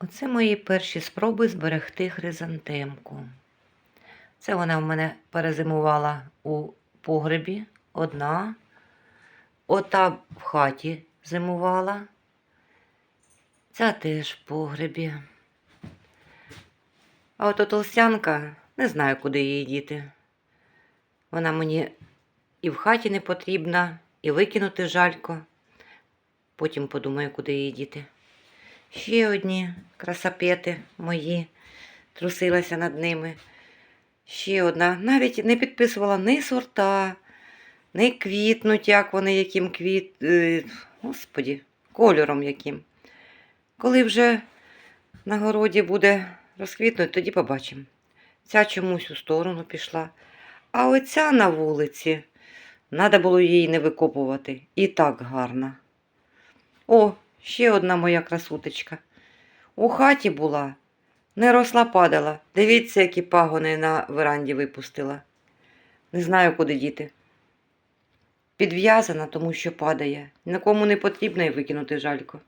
Оце мої перші спроби зберегти хризантемку. Це вона в мене перезимувала у погребі одна. Ота в хаті зимувала. Ця теж в погребі. А ото толстянка, не знаю, куди її діти. Вона мені і в хаті не потрібна, і викинути жалько. Потім подумаю, куди її діти. Ще одні красапети мої, трусилася над ними. Ще одна. Навіть не підписувала ні сорта, ні квітнуть, як вони, яким квіт. е, Господі, кольором яким. Коли вже на городі буде розквітнути, тоді побачимо. Ця чомусь у сторону пішла. А оця на вулиці, треба було її не викопувати. І так гарна. О, ще одна моя красуточка. У хаті була, не росла падала. Дивіться, які пагони на веранді випустила. Не знаю, куди діти. Підв'язана, тому що падає. Нікому не потрібно і викинути жалько.